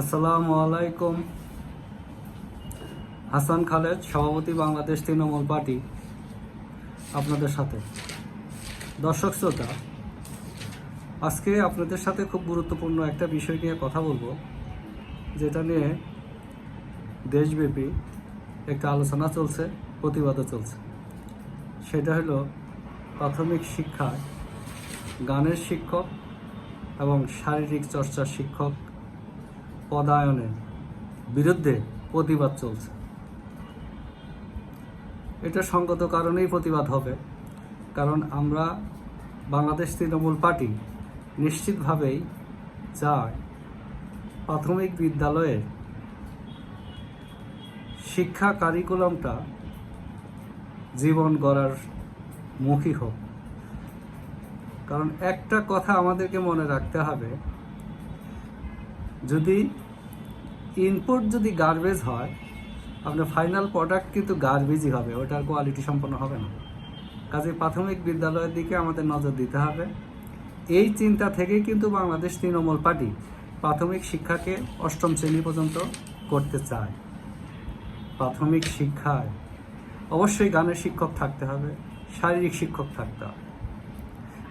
আসসালামু আলাইকুম। হাসান খালেদ, সভাপতি বাংলাদেশ তৃণমূল পার্টি, আপনাদের সাথে। দর্শক শ্রোতা, আজকে আপনাদের সাথে খুব গুরুত্বপূর্ণ একটা বিষয় নিয়ে কথা বলব, যেটা নিয়ে দেশব্যাপী একটা আলোচনা চলছে, প্রতিবাদও চলছে। সেটা হলো প্রাথমিক শিক্ষায় গানের শিক্ষক এবং শারীরিক চর্চার শিক্ষক পদায়নের বিরুদ্ধে প্রতিবাদ চলছে। এটা সঙ্গত কারণেই প্রতিবাদ হবে, কারণ আমরা বাংলাদেশ তৃণমূল পার্টি নিশ্চিতভাবেই চাই প্রাথমিক বিদ্যালয়ে শিক্ষা কারিকুলামটা জীবন গড়ার মুখী হোক। কারণ একটা কথা আমাদেরকে মনে রাখতে হবে যদি ইনপুট যদি গার্বেজ হয়, আপনার ফাইনাল প্রোডাক্ট কিন্তু গার্বেজই হবে, ওটার কোয়ালিটি সম্পন্ন হবে না। কাজে প্রাথমিক বিদ্যালয়ের দিকে আমাদের নজর দিতে হবে। এই চিন্তা থেকেই কিন্তু বাংলাদেশ তৃণমূল পার্টি প্রাথমিক শিক্ষাকে অষ্টম শ্রেণি পর্যন্ত করতে চায়। প্রাথমিক শিক্ষায় অবশ্যই গানের শিক্ষক থাকতে হবে, শারীরিক শিক্ষক থাকতে হবে।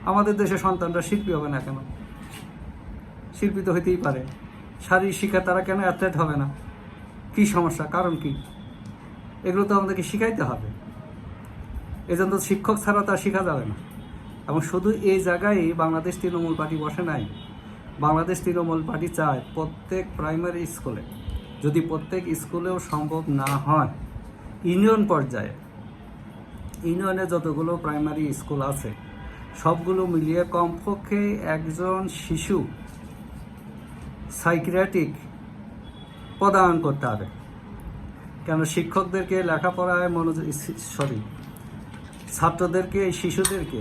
আমাদের দেশে সন্তানরা শিল্পী হবে না কেন? শিল্পী তো হইতেই পারে। শারীরিক শিক্ষা তারা কেন অ্যাথলেট হবে না? কি সমস্যা? কারণ কি? এগুলো তো আমাদেরকে শিখাইতে হবে। এজন্য শিক্ষক ছাড়া তা শেখা যাবে না। এবং শুধু এই জায়গায় বাংলাদেশ তৃণমূল পার্টি বসে নাই। বাংলাদেশ তৃণমূল পার্টি চায় প্রত্যেক প্রাইমারি স্কুলে, যদি প্রত্যেক স্কুলেও সম্ভব না হয়, ইউনিয়ন পর্যায়ে, ইউনিয়নে যতগুলো প্রাইমারি স্কুল আছে, সবগুলো মিলিয়ে কমপক্ষে একজন শিশু সাইকিয়াট্রিক পদায়ন করতে হবে। কেন শিক্ষকদেরকে লেখাপড়ায় মনোযোগ সরি, ছাত্রদেরকে, শিশুদেরকে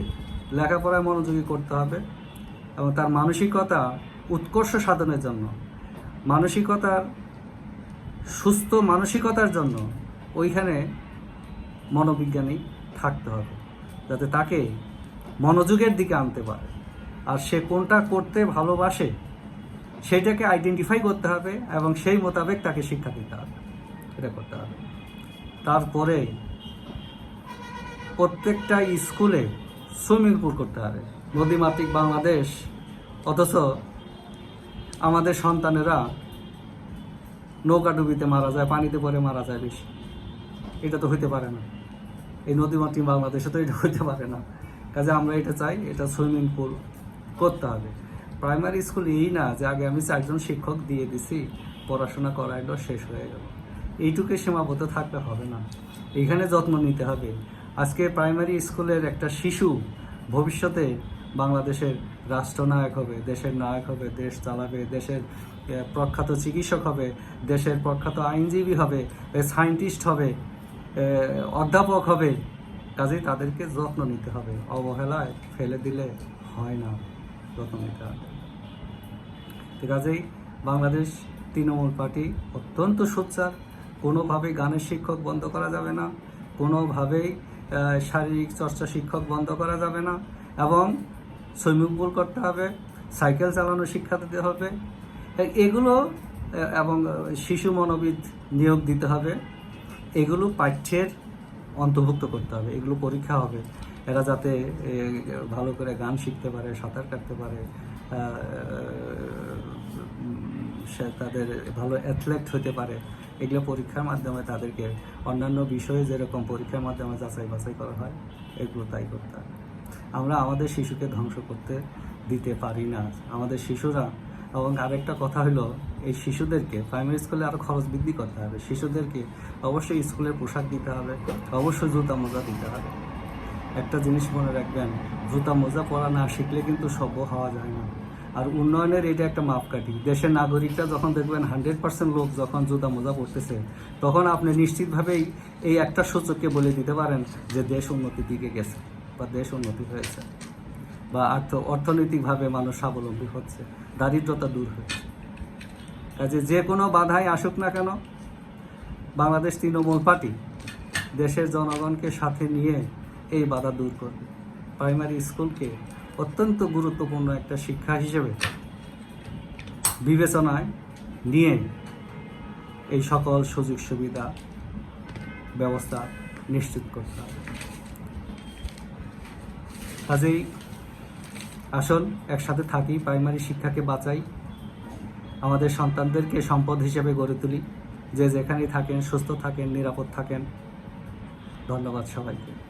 লেখাপড়ায় মনোযোগী করতে হবে এবং তার মানসিকতা উৎকর্ষ সাধনের জন্য, মানসিকতার, সুস্থ মানসিকতার জন্য ওইখানে মনোবিজ্ঞানী থাকতে হবে, যাতে তাকে মনোযোগের দিকে আনতে পারে। আর সে কোনটা করতে ভালোবাসে সেটাকে আইডেন্টিফাই করতে হবে এবং সেই মোতাবেক তাকে শিক্ষা দিতে হবে। এটা করতে হবে। তারপরে প্রত্যেকটা স্কুলে সুইমিং পুল করতে হবে। নদীমাতৃক বাংলাদেশ, অথচ আমাদের সন্তানেরা নৌকাডুবিতে মারা যায়, পানিতে পরে মারা যায় বেশি। এটা তো হইতে পারে না। এই নদীমাতৃক বাংলাদেশে তো এটা হইতে পারে না। কাজে আমরা এটা চাই, এটা সুইমিং পুল করতে হবে। প্রাইমারি স্কুল এই না যে আগে আমি চারজন শিক্ষক দিয়ে দিছি, পড়াশোনা করাইলো শেষ হয়ে গেল। এইটুকু সীমাবদ্ধ থাকলে হবে না। এখানে যত্ন নিতে হবে। আজকে প্রাইমারি স্কুলের একটা শিশু ভবিষ্যতে বাংলাদেশের রাষ্ট্রনায়ক হবে, দেশের নায়ক হবে, দেশ চালাবে, দেশের প্রখ্যাত চিকিৎসক হবে, দেশের প্রখ্যাত আইনজীবী হবে সায়েন্টিস্ট হবে অধ্যাপক হবে। কাজেই তাদেরকে যত্ন নিতে হবে। অবহেলায় ফেলে দিলে হয় না। যত্ন নিতে হবে। কাজেই বাংলাদেশ তৃণমূল পার্টি অত্যন্ত সোচ্চার। কোনোভাবেই গানের শিক্ষক বন্ধ করা যাবে না, কোনোভাবেই শারীরিক চর্চা শিক্ষক বন্ধ করা যাবে না এবং সুইমিং পুল করতে হবে, সাইকেল চালানো শিক্ষা দিতে হবে। এগুলো এবং শিশু মনোবিদ নিয়োগ দিতে হবে। এগুলো পাঠ্যের অন্তর্ভুক্ত করতে হবে, এগুলো পরীক্ষা হবে। এরা যাতে ভালো করে গান শিখতে পারে, সাঁতার কাটতে পারে তাদের ভালো অ্যাথলেট হতে পারে, এগুলো পরীক্ষার মাধ্যমে তাদেরকে অন্যান্য বিষয়ে যেরকম পরীক্ষার মাধ্যমে যাচাই বাছাই করা হয়, এগুলো তাই করতে হবে আমরা আমাদের শিশুকে ধ্বংস করতে দিতে পারি না। আমাদের শিশুরা, এবং আরেকটা কথা হলো, এই শিশুদেরকে প্রাইমারি স্কুলে আরও খরচ বৃদ্ধি করতে হবে। শিশুদেরকে অবশ্যই স্কুলের পোশাক দিতে হবে, অবশ্যই জুতা মোজা দিতে হবে। একটা জিনিস মনে রাখবেন, জুতা মোজা পরা না শিখলে কিন্তু সভ্য হওয়া যায় না। আর উন্নয়নের এটা একটা মাপকাঠি। দেশের নাগরিকরা যখন দেখবেন হান্ড্রেড পার্সেন্ট লোক যখন জুতা মোজা পড়তেছে তখন আপনি নিশ্চিতভাবেই এই একটা সূচককে বলে দিতে পারেন যে দেশ উন্নতির দিকে গেছে বা দেশ উন্নতি হয়েছে বা অর্থ, অর্থনৈতিকভাবে মানুষ স্বাবলম্বী হচ্ছে, দারিদ্রতা দূর হচ্ছে। কাজে যে কোনো বাধাই আসুক না কেন, বাংলাদেশ তৃণমূল পার্টি দেশের জনগণকে সাথে নিয়ে এই বাধা দূর করবে। প্রাইমারি স্কুলকে অত্যন্ত গুরুত্বপূর্ণ একটা শিক্ষা হিসেবে বিবেচনায় নিয়ে এই সকল সুযোগ সুবিধা ব্যবস্থা নিশ্চিত করতে হবে। কাজেই আসুন, একসাথে থাকি, প্রাইমারি শিক্ষাকে বাঁচাই। আমাদের সন্তানদেরকে সম্পদ হিসেবে গড়ে তুলি। যে যেখানেই থাকেন, সুস্থ থাকেন, নিরাপদ থাকেন। ধন্যবাদ সবাইকে।